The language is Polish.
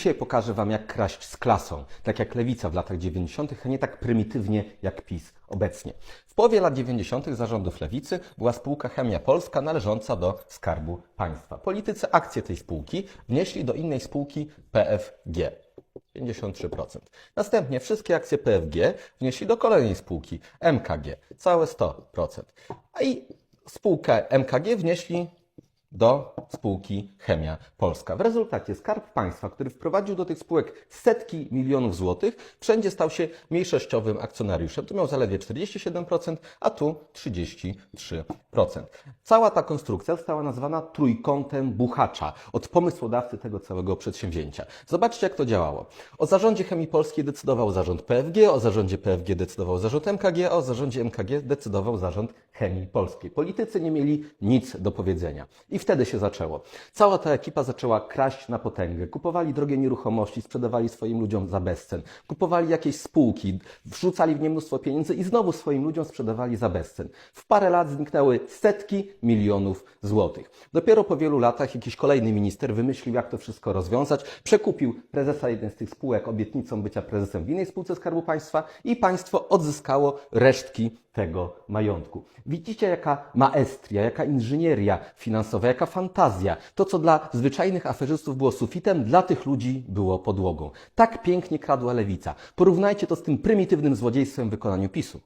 Dzisiaj pokażę Wam, jak kraść z klasą, tak jak lewica w latach 90., a nie tak prymitywnie jak PiS obecnie. W połowie lat 90. zarządów lewicy była spółka Chemia Polska należąca do Skarbu Państwa. Politycy akcje tej spółki wnieśli do innej spółki PFG. 53%. Następnie wszystkie akcje PFG wnieśli do kolejnej spółki MKG, całe 100%. A i spółkę MKG wnieśli do spółki Chemia Polska. W rezultacie Skarb Państwa, który wprowadził do tych spółek setki milionów złotych, wszędzie stał się mniejszościowym akcjonariuszem. Tu miał zaledwie 47%, a tu 33%. Cała ta konstrukcja została nazwana trójkątem buchacza od pomysłodawcy tego całego przedsięwzięcia. Zobaczcie, jak to działało. O zarządzie Chemii Polskiej decydował zarząd PFG, o zarządzie PFG decydował zarząd MKG, a o zarządzie MKG decydował zarząd Chemii Polskiej. Politycy nie mieli nic do powiedzenia. I wtedy się zaczęło. Cała ta ekipa zaczęła kraść na potęgę. Kupowali drogie nieruchomości, sprzedawali swoim ludziom za bezcen. Kupowali jakieś spółki, wrzucali w nie mnóstwo pieniędzy i znowu swoim ludziom sprzedawali za bezcen. W parę lat zniknęły setki milionów złotych. Dopiero po wielu latach jakiś kolejny minister wymyślił, jak to wszystko rozwiązać. Przekupił prezesa jednej z tych spółek obietnicą bycia prezesem w innej spółce Skarbu Państwa i państwo odzyskało resztki tego majątku. Widzicie, jaka maestria, jaka inżynieria finansowa, jaka fantazja. To, co dla zwyczajnych aferzystów było sufitem, dla tych ludzi było podłogą. Tak pięknie kradła lewica. Porównajcie to z tym prymitywnym złodziejstwem w wykonaniu PiSu.